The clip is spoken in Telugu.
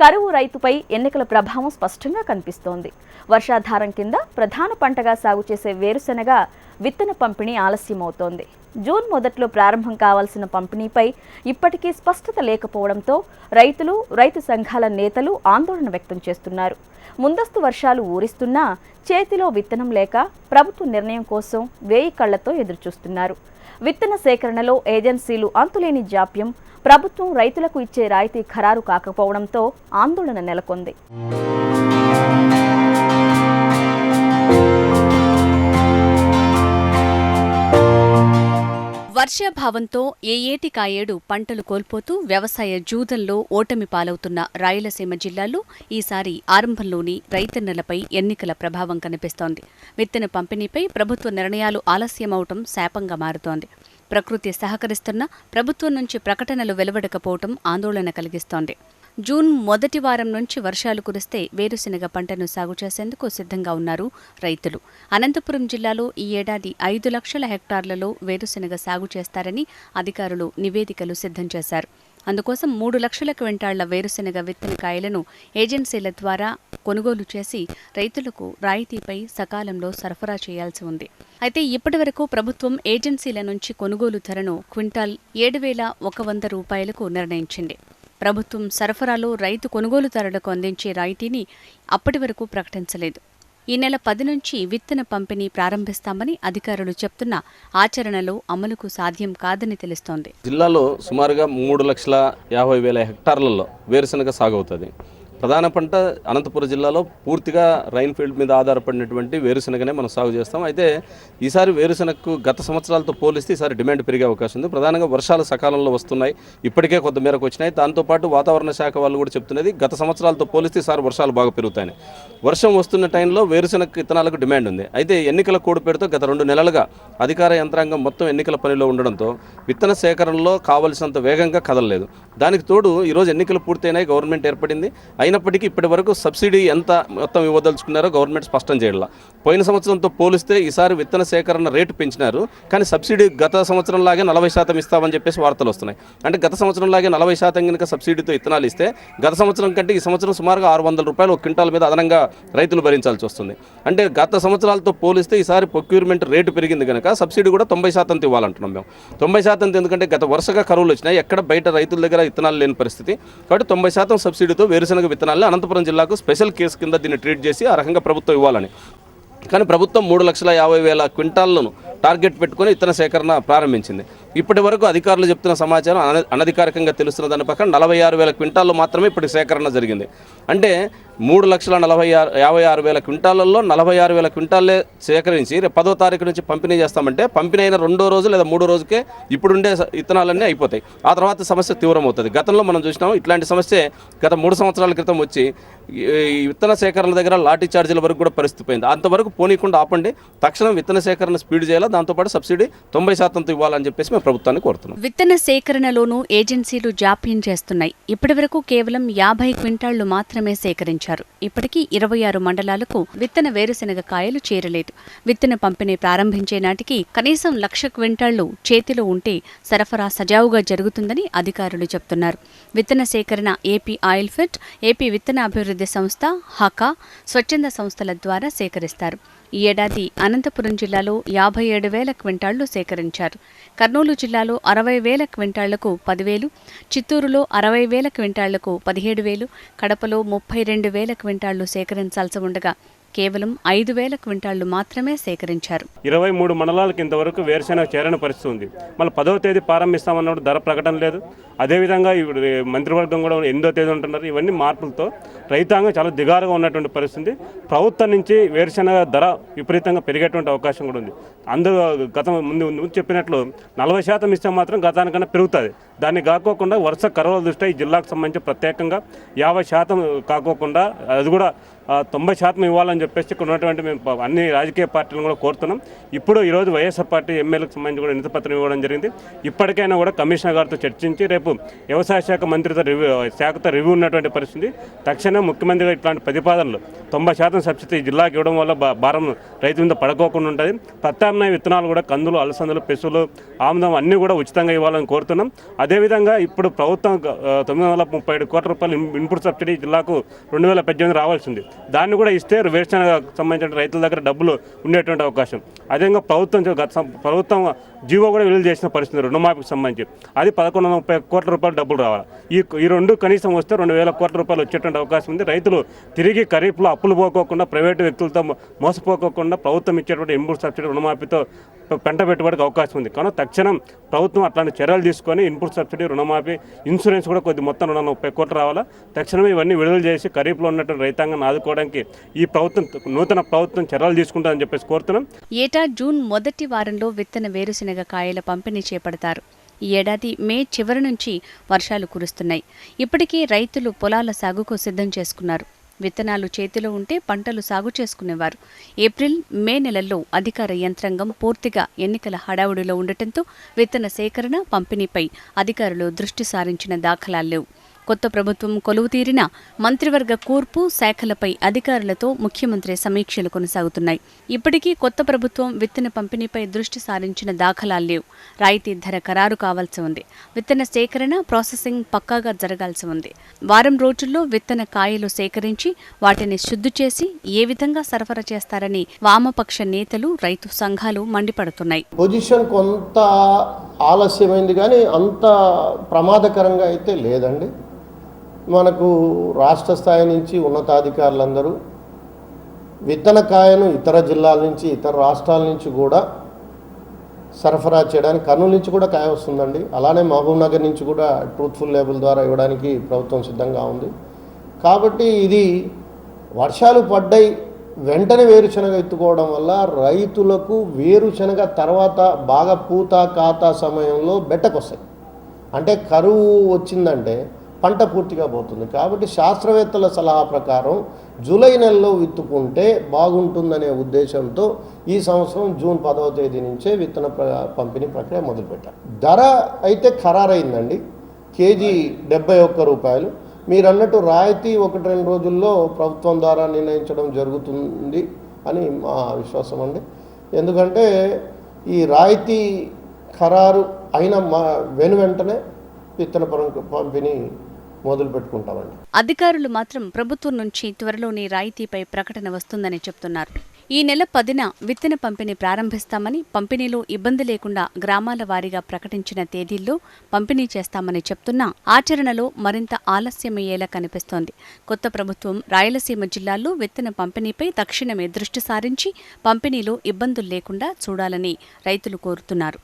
కరువు రైతుపై ఎన్నికల ప్రభావం స్పష్టంగా కనిపిస్తోంది. వర్షాధారం కింద ప్రధాన పంటగా సాగు చేసే వేరుశెనగ విత్తన పంపిణీ ఆలస్యమవుతోంది. జూన్ మొదట్లో ప్రారంభం కావాల్సిన పంపిణీపై ఇప్పటికీ స్పష్టత లేకపోవడంతో రైతులు రైతు సంఘాల నేతలు ఆందోళన వ్యక్తం చేస్తున్నారు. ముందస్తు వర్షాలు ఊరిస్తున్నా చేతిలో విత్తనం లేక ప్రభుత్వ నిర్ణయం కోసం వేయి కళ్ళతో ఎదురుచూస్తున్నారు. విత్తన సేకరణలో ఏజెన్సీలు అంతులేని జాప్యం ప్రభుత్వం రైతులకు ఇచ్చే రాయితీ ఖరారు కాకపోవడంతో ఆందోళన నెలకొంది. వర్షాభావంతో ఏ ఏటికాయేడు పంటలు కోల్పోతూ వ్యవసాయ జూదంలో ఓటమి పాలవుతున్న రాయలసీమ జిల్లాలో ఈసారి ఆరంభంలోని రైతన్నలపై ఎన్నికల ప్రభావం కనిపిస్తోంది. విత్తన పంపిణీపై ప్రభుత్వ నిర్ణయాలు ఆలస్యమవటం శాపంగా మారుతోంది. ప్రకృతి సహకరిస్తున్న ప్రభుత్వం నుంచి ప్రకటనలు వెలువడకపోవటం ఆందోళన కలిగిస్తోంది. జూన్ మొదటి వారం నుంచి వర్షాలు కురిస్తే వేరుశెనగ పంటను సాగు చేసేందుకు సిద్ధంగా ఉన్నారు రైతులు. అనంతపురం జిల్లాలో ఈ ఏడాది ఐదు లక్షల హెక్టార్లలో వేరుశెనగ సాగు చేస్తారని అధికారులు నివేదికలు సిద్ధం చేశారు. అందుకోసం మూడు లక్షల క్వింటాళ్ళ వేరుశెనగ విత్తన కాయలను ఏజెన్సీల ద్వారా కొనుగోలు చేసి రైతులకు రాయితీపై సకాలంలో సరఫరా చేయాల్సి ఉంది. అయితే ఇప్పటివరకు ప్రభుత్వం ఏజెన్సీల నుంచి కొనుగోలు ధరను క్వింటాల్ ఏడు వేల ఒక వంద రూపాయలకు నిర్ణయించింది. ప్రభుత్వం సరఫరాలో రైతు కొనుగోలుదారులకు అందించే రాయితీని అప్పటి వరకు ప్రకటించలేదు. ఈ నెల పది నుంచి విత్తన పంపిణీ ప్రారంభిస్తామని అధికారులు చెప్తున్న ఆచరణలో అమలుకు సాధ్యం కాదని తెలుస్తోంది. జిల్లాలో సుమారుగా మూడు లక్షల యాభై వేల హెక్టార్లలో వేరుశనగ సాగు అవుతుంది. ప్రధాన పంట అనంతపురం జిల్లాలో పూర్తిగా రైన్ ఫీల్డ్ మీద ఆధారపడినటువంటి వేరుశనగనే మనం సాగు చేస్తాం. అయితే ఈసారి వేరుశనగకు గత సంవత్సరాలతో పోలిస్తే ఈసారి డిమాండ్ పెరిగే అవకాశం ఉంది. ప్రధానంగా వర్షాలు సకాలంలో వస్తున్నాయి. ఇప్పటికే కొంత మేరకు వచ్చినాయి. దాంతోపాటు వాతావరణ శాఖ వాళ్ళు కూడా చెప్తున్నది గత సంవత్సరాలతో పోలిస్తే ఈసారి వర్షాలు బాగా పెరుగుతాయని. వర్షం వస్తున్న టైంలో వేరుశనగ విత్తనాలకు డిమాండ్ ఉంది. అయితే ఎన్నికల కోడ్ పేరుతో గత రెండు నెలలుగా అధికార యంత్రాంగం మొత్తం ఎన్నికల పనిలో ఉండడంతో విత్తన సేకరణలో కావలసినంత వేగంగా కదలలేదు. దానికి తోడు ఈరోజు ఎన్నికలు పూర్తయినాయి. గవర్నమెంట్ ఏర్పడింది. అయినప్పటికీ ఇప్పటి వరకు సబ్సిడీ ఎంత మొత్తం ఇవ్వదలుచుకున్నారో గవర్నమెంట్ స్పష్టం చేయాల పోయిన సంవత్సరంతో పోలిస్తే ఈసారి విత్తన సేకరణ రేటు పెంచినారు కానీ సబ్సిడీ గత సంవత్సరం లాగే నలభై శాతం ఇస్తామని చెప్పేసి వార్తలు వస్తున్నాయి. అంటే గత సంవత్సరం లాగే నలభై శాతం కనుక సబ్సిడీతో విత్తనాలు ఇస్తే గత సంవత్సరం కంటే ఈ సంవత్సరం సుమారుగా ఆరు వందల రూపాయలు ఒక క్వింటాల్ మీద అదనంగా రైతులు భరించాల్సి వస్తుంది. అంటే గత సంవత్సరాలతో పోలిస్తే ఈసారి ప్రొక్యూర్మెంట్ రేటు పెరిగింది కనుక సబ్సిడీ కూడా తొంభై శాతం ఇవ్వాలంటున్నాం మేము. తొంభై శాతం ఎందుకంటే గత వరుసగా కరువులు వచ్చినాయి ఎక్కడ బయట రైతుల దగ్గర విత్తనాలు లేని పరిస్థితి. కాబట్టి తొంభై శాతం సబ్సిడీతో వేరుశనగ విత్తనాలను అనంతపురం జిల్లాకు స్పెషల్ కేసు కింద దీన్ని ట్రీట్ చేసి ఆ రకంగా ప్రభుత్వం ఇవ్వాలని. కానీ ప్రభుత్వం మూడు లక్షల యాభై వేల క్వింటాళ్ళను టార్గెట్ పెట్టుకుని విత్తన సేకరణ ప్రారంభించింది. ఇప్పటి వరకు అధికారులు చెప్తున్న సమాచారం అన అనధికారికంగా తెలుస్తున్న దాని ప్రకారం నలభై ఆరు వేల క్వింటాల్లో మాత్రమే ఇప్పుడు సేకరణ జరిగింది. అంటే మూడు లక్షల నలభై ఆరు యాభై ఆరు వేల క్వింటాలలో నలభై ఆరు వేల క్వింటాలే సేకరించి రేపు పదో తారీఖు నుంచి పంపిణీ చేస్తామంటే పంపిణీ అయిన రెండో రోజు లేదా మూడో రోజుకే ఇప్పుడుండే ఇత్తనాలన్నీ విత్తనాలన్నీ అయిపోతాయి. ఆ తర్వాత సమస్య తీవ్రమవుతుంది. గతంలో మనం చూసినాం ఇట్లాంటి సమస్య గత మూడు సంవత్సరాల క్రితం వచ్చి ఈ విత్తన సేకరణ దగ్గర లాఠీ ఛార్జీల వరకు కూడా పరిస్థితి పోయింది. అంతవరకు పోనీకుండా ఆపండి. తక్షణం విత్తన సేకరణ స్పీడ్ చేయాలి? దాంతోపాటు సబ్సిడీ తొంభై శాతంతో ఇవ్వాలని చెప్పేసి మేము ప్రభుత్వాన్ని కోరుతున్నాం. విత్తన సేకరణలోనూ ఏజెన్సీలు జాప్యం చేస్తున్నాయి. ఇప్పటివరకు కేవలం యాభై క్వింటాళ్ళు మాత్రమే సేకరించారు. ఇప్పటికీ ఇరవై ఆరు మండలాలకు విత్తన వేరుశెనగ కాయలు చేరలేదు. విత్తన పంపిణీ ప్రారంభించే నాటికి కనీసం లక్ష క్వింటాళ్ళు చేతిలో ఉంటే సరఫరా సజావుగా జరుగుతుందని అధికారులు చెప్తున్నారు. విత్తన సేకరణ ఏపీ ఆయిల్ ఫెడ్ ఏపీ విత్తన అభివృద్ధి సంస్థ హకా స్వచ్ఛంద సంస్థల ద్వారా సేకరిస్తారు. ఈ ఏడాది అనంతపురం జిల్లాలో యాభై ఏడు వేల క్వింటాళ్ళు సేకరించారు. కర్నూలు జిల్లాలో అరవై వేల క్వింటాళ్ళకు పదివేలు చిత్తూరులో అరవై వేల క్వింటాళ్ళకు పదిహేడు వేలు కడపలో ముప్పై రెండు వేల క్వింటాళ్ళు సేకరించాల్సి ఉండగా కేవలం ఐదు వేల క్వింటాళ్ళు మాత్రమే సేకరించారు. ఇరవై మూడు మండలాలకు ఇంతవరకు వేరుశెనగ చేరని పరిస్థితి ఉంది. మళ్ళీ పదవ తేదీ ప్రారంభిస్తామన్నప్పుడు ధర ప్రకటన లేదు. అదేవిధంగా ఇప్పుడు మంత్రివర్గం కూడా ఎనిమిదో తేదీ ఉంటున్నారు. ఇవన్నీ మార్పులతో రైతాంగం చాలా దిగారుగా ఉన్నటువంటి పరిస్థితి. ప్రభుత్వం నుంచి వేరుశెనగ ధర విపరీతంగా పెరిగేటువంటి అవకాశం కూడా ఉంది. అందరూ గతం ముందు ముందు చెప్పినట్లు నలభై శాతం ఇస్తే మాత్రం గతానికన్నా పెరుగుతుంది. దాన్ని కాకోకుండా వరుస కరువుల దృష్ట్యా ఈ జిల్లాకు సంబంధించి ప్రత్యేకంగా యాభై శాతం కాకోకుండా అది కూడా తొంభై శాతం ఇవ్వాలని చెప్పేసి ఇక్కడ ఉన్నటువంటి మేము అన్ని రాజకీయ పార్టీలను కూడా కోరుతున్నాం. ఇప్పుడు ఈరోజు వైఎస్ఆర్ పార్టీ ఎమ్మెల్యేలకు సంబంధించి కూడా వినతిపత్రం ఇవ్వడం జరిగింది. ఇప్పటికైనా కూడా కమిషనర్ గారితో చర్చించి రేపు వ్యవసాయ శాఖ మంత్రితో రివ్యూ శాఖతో రివ్యూ ఉన్నటువంటి పరిస్థితి. తక్షణం ముఖ్యమంత్రి గారు ఇట్లాంటి ప్రతిపాదనలు తొంభై శాతం సబ్సిడీ జిల్లాకి ఇవ్వడం వల్ల భారం రైతు మీద పడుకోకుండా ఉంటుంది. ప్రత్యామ్నాయ విత్తనాలు కూడా కందులు అలసందులు పెసులు ఆముదం అన్నీ కూడా ఉచితంగా ఇవ్వాలని కోరుతున్నాం. అదేవిధంగా ఇప్పుడు ప్రభుత్వం తొమ్మిది వందల ముప్పై ఏడు కోట్ల రూపాయలు ఇన్పుట్ సబ్సిడీ జిల్లాకు రెండు వేల పద్దెనిమిది రావాల్సింది. దాన్ని కూడా ఇస్తే వేరుశనగ సంబంధించిన రైతుల దగ్గర డబ్బులు ఉండేటువంటి అవకాశం. అదేవిధంగా ప్రభుత్వం గత ప్రభుత్వం జీవో కూడా విడుదల చేసిన పరిస్థితి రుణమాఫీకి సంబంధించి. అది పదకొండు ముప్పై కోట్ల రూపాయలు డబ్బులు రావాలి. ఈ ఈ రెండు కనీసం వస్తే రెండు వేల కోట్ల రూపాయలు వచ్చేటువంటి అవకాశం ఉంది. రైతులు తిరిగి ఖరీఫ్లో అప్పులు పోకోకుండా ప్రైవేటు వ్యక్తులతో మోసపోకోకుండా ప్రభుత్వం ఇచ్చేటువంటి ఇన్పుట్ సబ్సిడీ రుణమాఫీతో పెంట పెట్టుబడికి అవకాశం ఉంది. కానీ తక్షణం ప్రభుత్వం అట్లాంటి చర్యలు తీసుకొని ఇన్పుట్ సబ్సిడీ రుణమాఫీ ఇన్సూరెన్స్ కూడా కొద్ది మొత్తం రుణ ముప్పై కోట్లు రావాలా? తక్షణమే ఇవన్నీ విడుదల చేసి ఖరీఫ్లో ఉన్నటువంటి రైతాంగాన్ని ఆదుకోవడానికి ఈ ప్రభుత్వం నూతన ప్రభుత్వం చర్యలు తీసుకుంటారని చెప్పేసి కోరుతున్నాం. ఏటా జూన్ మొదటి వారంలో విత్తన వేరుశనగ కాయల పంపిణీ చేపడతారు. ఈ ఏడాది మే చివరి నుంచి వర్షాలు కురుస్తున్నాయి. ఇప్పటికే రైతులు పొలాల సాగుకు సిద్ధం చేసుకున్నారు. విత్తనాలు చేతిలో ఉంటే పంటలు సాగు చేసుకునేవారు. ఏప్రిల్ మే నెలల్లో అధికార యంత్రాంగం పూర్తిగా ఎన్నికల హడావుడిలో ఉండటంతో విత్తన సేకరణ పంపిణీపై అధికారులు దృష్టి సారించిన దాఖలాలు లేవు. కొత్త ప్రభుత్వం కొలువు తీరిన మంత్రివర్గ కూర్పు శాఖలపై అధికారులతో ముఖ్యమంత్రి సమీక్షలు కొనసాగుతున్నాయి. ఇప్పటికీ కొత్త ప్రభుత్వం విత్తన పంపిణీపై దృష్టి సారించిన దాఖలాలు లేవు. రాయితీ ధర ఖరారు కావాల్సి ఉంది. విత్తన సేకరణ ప్రాసెసింగ్ పక్కాగా జరగాల్సి ఉంది. వారం రోజుల్లో విత్తన కాయలు సేకరించి వాటిని శుద్ధి చేసి ఏ విధంగా సరఫరా చేస్తారని వామపక్ష నేతలు రైతు సంఘాలు మండిపడుతున్నాయి. పొజిషన్ కొంత ఆలస్యమైంది కానీ అంత ప్రమాదకరంగా అయితే లేదండి. మనకు రాష్ట్ర స్థాయి నుంచి ఉన్నతాధికారులందరూ విత్తన కాయను ఇతర జిల్లాల నుంచి ఇతర రాష్ట్రాల నుంచి కూడా సరఫరా చేయడానికి కర్నూలు నుంచి కూడా కాయ వస్తుందండి. అలానే మహబూబ్ నగర్ నుంచి కూడా ట్రూత్ఫుల్ లేబుల్ ద్వారా ఇవ్వడానికి ప్రభుత్వం సిద్ధంగా ఉంది. కాబట్టి ఇది వర్షాలు పడ్డాయి వెంటనే వేరుశనగ ఎత్తుకోవడం వల్ల రైతులకు వేరుశనగ తర్వాత బాగా పూత కాత సమయంలో బెట్టకొస్తాయి. అంటే కరువు వచ్చిందంటే పంట పూర్తిగా పోతుంది. కాబట్టి శాస్త్రవేత్తల సలహా ప్రకారం జూలై నెలలో విత్తుకుంటే బాగుంటుందనే ఉద్దేశంతో ఈ సంవత్సరం జూన్ పదవ తేదీ నుంచే విత్తన పంపిణీ ప్రక్రియ మొదలుపెట్టారు. ధర అయితే ఖరారైందండి. కేజీ డెబ్బై ఒక్క రూపాయలు. మీరు అన్నట్టు రాయితీ ఒకటి రెండు రోజుల్లో ప్రభుత్వం ద్వారా నిర్ణయించడం జరుగుతుంది అని మా విశ్వాసం అండి. ఎందుకంటే ఈ రాయితీ ఖరారు అయిన మా వెను వెంటనే విత్తన పరం- పంపిణీ మొదలు పెట్టుకుంటామండి. అధికారులు మాత్రం ప్రభుత్వం నుంచి త్వరలోనే రాయితీపై ప్రకటన వస్తుందని చెప్తున్నారు. ఈ నెల పదిన విత్తన పంపిణీ ప్రారంభిస్తామని పంపిణీలో ఇబ్బంది లేకుండా గ్రామాల వారీగా ప్రకటించిన తేదీల్లో పంపిణీ చేస్తామని చెప్తున్నా ఆచరణలో మరింత ఆలస్యమయ్యేలా కనిపిస్తోంది. కొత్త ప్రభుత్వం రాయలసీమ జిల్లాల్లో విత్తన పంపిణీపై తక్షణమే దృష్టి సారించి పంపిణీలో ఇబ్బందులు లేకుండా చూడాలని రైతులు కోరుతున్నారు.